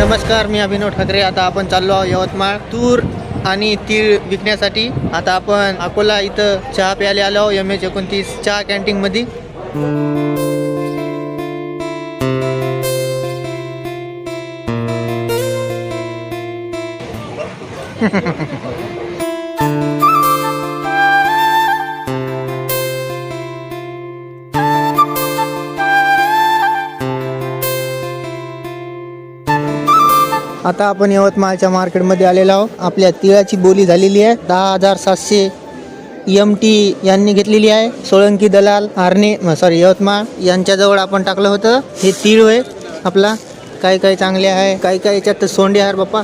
नमस्कार मी अभिनव ठाकरे. आता आपण चाललो आहोत यवतमाळ. तूर आणि तीळ विकण्यासाठी. आता आपण अकोला इथं चहा प्यायला आलो आहोत एम एच एकोणतीस चहा कॅन्टीनमध्ये आता आपण यवतमाळच्या मार्केटमध्ये आलेलो आहोत. आपल्या तिळाची बोली झालेली आहे. दहा हजार सातशे एम टी यांनी घेतलेली आहे. सोळंकी दलाल आर्ने सॉरी यवतमाळ यांच्याजवळ आपण टाकलं होतं. हे तीळ आहे आपला. काही काही चांगले आहे. काही काही याच्यात तर सोंडे आहे बाप्पा.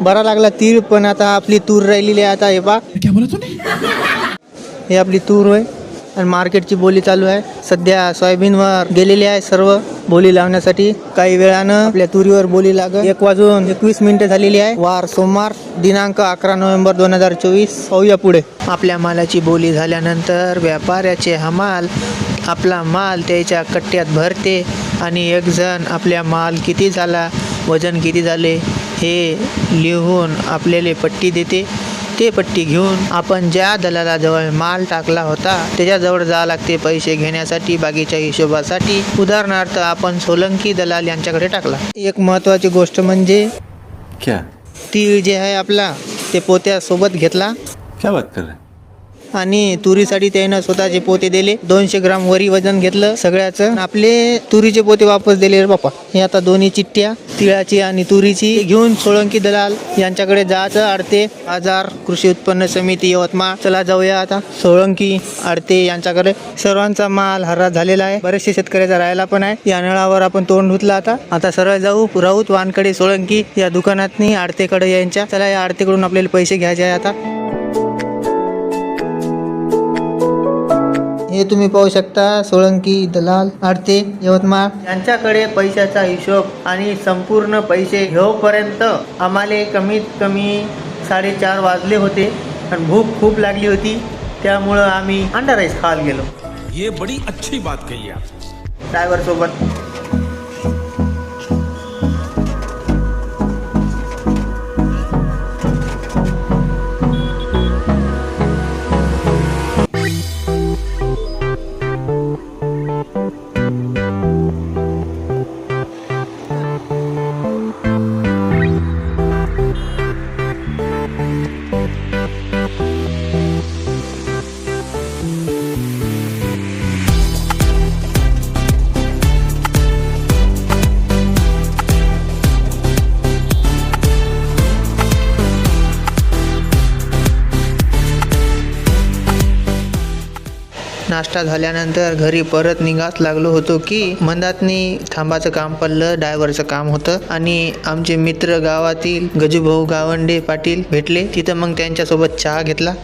बरा लागला तीळ पण आता आपली तूर राहिलेली आहे. आता हे क्या तूने हे आपली तूर होय. आणि मार्केटची बोली चालू आहे. सध्या सोयाबीनवर गेलेली आहे सर्व बोली लावण्यासाठी. काही वेळानं आपल्या तुरीवर बोली लाग एक वाजून एकवीस मिनिटं झालेली आहे. वार सोमवार दिनांक अकरा नोव्हेंबर दोन हजार चोवीस. पाहूया पुढे. आपल्या मालाची बोली झाल्यानंतर व्यापाऱ्याचे हमाल आपला माल त्याच्या कट्ट्यात भरते आणि एक जण आपल्या माल किती झाला वजन किती झाले हे लिहून आपल्याला पट्टी देते. ते पट्टी घेऊन आपण ज्या दलालाजवळ माल टाकला होता त्याच्याजवळ जावं लागते पैसे घेण्यासाठी बाकीच्या हिशोबासाठी. उदाहरणार्थ आपण सोलंकी दलाल यांच्याकडे टाकला. एक महत्त्वाची गोष्ट म्हणजे क्या? तीळ जे आहे आपला ते पोत्यासोबत घेतला. क्या बात कर रहे आणि तुरीसाठी त्यानं स्वतःचे पोते दिले. दोनशे ग्राम वरी वजन घेतलं सगळ्याचं. आपले तुरीचे पोते वापस दिले रे बाप्पा. हे आता दोन्ही चिठ्ठ्या तिळाची आणि तुरीची. घेऊन सोळंकी दलाल यांच्याकडे जायचं. आडते बाजार कृषी उत्पन्न समिती यवतमाळ. चला जाऊया आता. सोळंकी आडते यांच्याकडे. सर्वांचा माल हरा झालेला आहे. बरेचसे शेतकऱ्याचा राहायला पण आहे. या नळावर आपण तोंड धुतलं आता. आता सरळ जाऊ. राऊत वानकडे सोळंकी या दुकानातनी आडतेकडे यांच्या चला या आडतेकडून आपल्याला पैसे घ्यायचे आहे आता. हे तुम्ही पाहू शकता. सोळंकी दलाल आडते यवतमाळ. यांच्याकडे पैशाचा हिशोब आणि संपूर्ण पैसे घेऊपर्यंत आम्हाला कमीत कमी साडेचार वाजले होते. आणि भूक खूप लागली होती. त्यामुळं आम्ही अंडा राईस खायला गेलो. ये बड़ी अच्छी बात कही ड्रायव्हर सोबत. नाश्ता झाल्यानंतर घरी परत निघाच लागलो होतो की मंदातनी थांबाचं काम पडलं डायव्हरचं काम होतं आणि आमचे मित्र गावातील गजूभाऊ गावंडे पाटील भेटले. तिथं मग त्यांच्यासोबत चहा घेतला.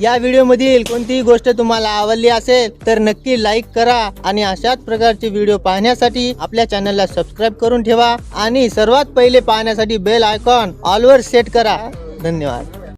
या व्हिडिओमधील कोणतीही गोष्ट तुम्हाला आवडली असेल तर नक्की लाईक करा आणि अशाच प्रकारचे व्हिडिओ पाहण्यासाठी आपल्या चॅनलला सबस्क्राईब करून ठेवा आणि सर्वात पहिले पाहण्यासाठी बेल आयकॉन ऑलवर सेट करा. धन्यवाद.